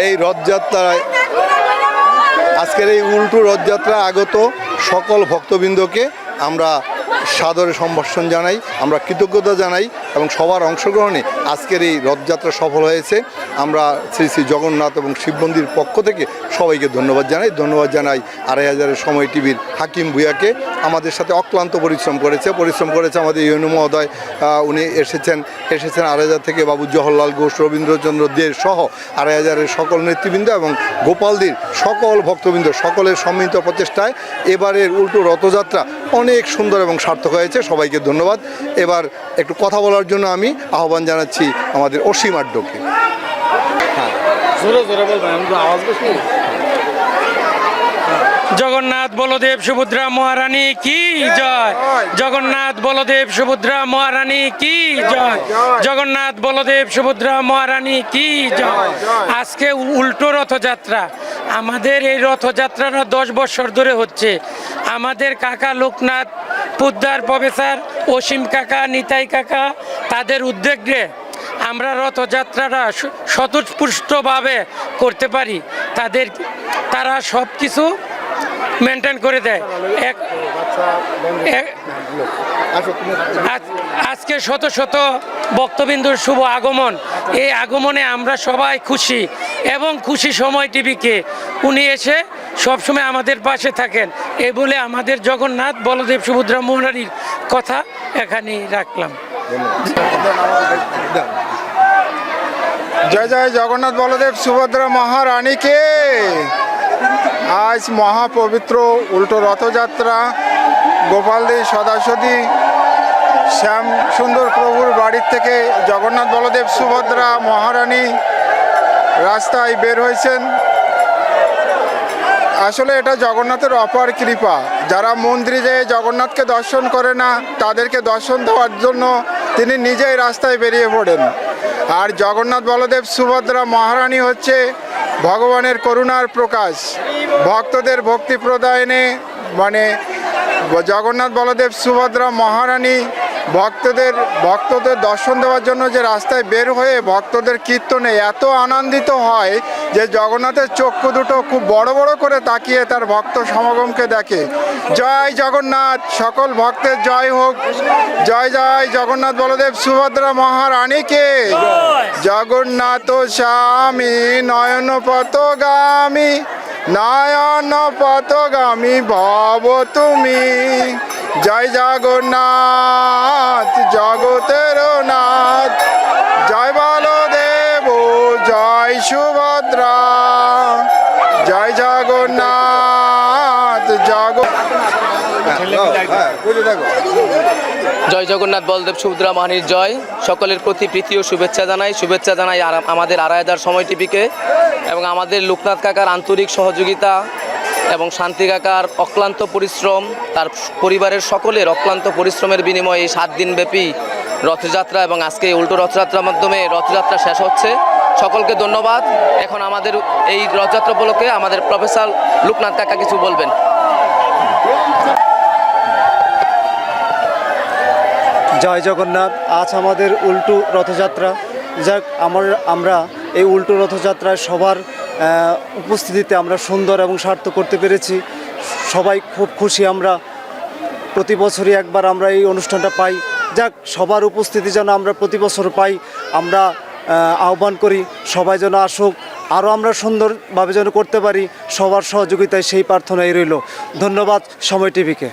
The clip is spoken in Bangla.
এই রথযাত্রায় আজকের এই উল্টু রথযাত্রা আগত সকল ভক্তবৃন্দকে আমরা সাদরে সম্ভাষণ জানাই, আমরা কৃতজ্ঞতা জানাই এবং সবার অংশগ্রহণে আজকের এই রথযাত্রা সফল হয়েছে। আমরা শ্রী শ্রী জগন্নাথ এবং শিব মন্দির পক্ষ থেকে সবাইকে ধন্যবাদ জানাই। ধন্যবাদ জানাই আড়াই হাজারের সময় টিভির হাকিম ভুয়াকে আমাদের সাথে অক্লান্ত পরিশ্রম করেছে পরিশ্রম করেছে আমাদের ইউনু মহোদয়। উনি এসেছেন এসেছেন আড়াই হাজার থেকে বাবু জওহরলাল ঘোষ, রবীন্দ্রচন্দ্র দে সহ আড়াই হাজারের সকল নেতৃবৃন্দ এবং গোপালদির সকল ভক্তবৃন্দ সকলের সম্মিলিত প্রচেষ্টায় এবারের উল্টো রথযাত্রা অনেক সুন্দর এবং সার্থক হয়েছে। সবাইকে ধন্যবাদ। এবার একটু কথা বলার জন্য আমি আহ্বান জানাচ্ছি আমাদের অসীম আড্ডকে। আওয়াজ বেশি জগন্নাথ বলদেব সুভদ্রা মহারানী, কি জয়? জগন্নাথ বলদেব সুভদ্রা মহারানী, কি জয়? জগন্নাথ বলদেব সুভদ্রা মহারানী, কি জয়? আজকে উল্টো রথযাত্রা। আমাদের এই রথযাত্রাটা দশ বছর ধরে হচ্ছে। আমাদের কাকা লোকনাথ পুদ্দার প্রফেসর, অসীম কাকা, নিতাই কাকা, তাদের উদ্যোগে আমরা রথযাত্রাটা সু- করতে পারি। তাদের, তারা সব কিছু মেনটেন করে দেয়। এক, এক- আজ- আজকে শত শত ভক্তবিন্দুর শুভ আগমন। এই আগমনে আমরা সবাই খুশি এবং খুশি সময় টিভিকে। উনি এসে সবসময় আমাদের পাশে থাকেন। এ বলে আমাদের জগন্নাথ বলদেব সুভদ্রা মোহনারির কথা এখানেই রাখলাম। জয় জয় জগন্নাথ বলদেব সুভদ্রা মহারানীকে। আজ মহাপবিত্র উল্টো রথযাত্রা। গোপালদি সদাসদী শ্যাম সুন্দর প্রভুর বাড়ির থেকে জগন্নাথ বলদেব সুভদ্রা মহারানী রাস্তায় বের হয়েছেন। আসলে এটা জগন্নাথের অপার কৃপা। যারা মন্দিরে যেয়ে জগন্নাথকে দর্শন করে না, তাদেরকে দর্শন দেওয়ার জন্য তিনি নিজেই রাস্তায় বেরিয়ে পড়েন। আর জগন্নাথ বলদেব সুভদ্রা মহারানী হচ্ছে ভগবানের করুণার প্রকাশ। ভক্তদের ভক্তি প্রদায়নে মানে জগন্নাথ বলদেব সুভদ্রা মহারানী ভক্তদের ভক্তদের দর্শন দেওয়ার জন্য যে রাস্তায় বের হয়ে ভক্তদের কীর্তনে এত আনন্দিত হয় যে জগন্নাথের চক্ষু দুটো খুব বড় বড় করে তাকিয়ে তার ভক্ত সমাগমকে দেখে। জয় জগন্নাথ, সকল ভক্তের জয় হোক। জয় জয় জগন্নাথ বলদেব সুভদ্রা মহারানীকে। জগন্নাথ স্বামী, নয়ন পথগামী নয়ন পথগামী ভব তুমি। জয় জগন্নাথ, জগতের নাথ। জয় বলদেব, জয় সুভদ্রা। জয় জগন্নাথ, জগ জয় জগন্নাথ, বলদেব সুভদ্রা মাহানির জয়। সকলের প্রতি প্রীতি ও শুভেচ্ছা জানাই। শুভেচ্ছা জানাই আমাদের আড়াইদার সময় টিভিকে এবং আমাদের লোকনাথ কাকার আন্তরিক সহযোগিতা এবং শান্তি কাকার অক্লান্ত পরিশ্রম, তার পরিবারের সকলের অক্লান্ত পরিশ্রমের বিনিময়ে সাত দিনব্যাপী রথযাত্রা এবং আজকে উল্টো রথযাত্রার মাধ্যমে রথযাত্রা শেষ হচ্ছে। সকলকে ধন্যবাদ। এখন আমাদের এই রথযাত্রা উপলক্ষে আমাদের প্রফেসর লোকনাথ কাকা কিছু বলবেন। জয় জগন্নাথ। আজ আমাদের উল্টো রথযাত্রা। যাক, আমার আমরা এই উল্টো রথযাত্রায় সবার উপস্থিতিতে আমরা সুন্দর এবং সার্থক করতে পেরেছি। সবাই খুব খুশি আমরা। প্রতি বছরই একবার আমরা এই অনুষ্ঠানটা পাই। যাক, সবার উপস্থিতি যেন আমরা প্রতি বছর পাই, আমরা আহ্বান করি, সবাই যেন আসুক। আরও আমরা সুন্দরভাবে যেন করতে পারি, সবার সহযোগিতায় সেই প্রার্থনাই রইল। ধন্যবাদ সময় টিভিকে।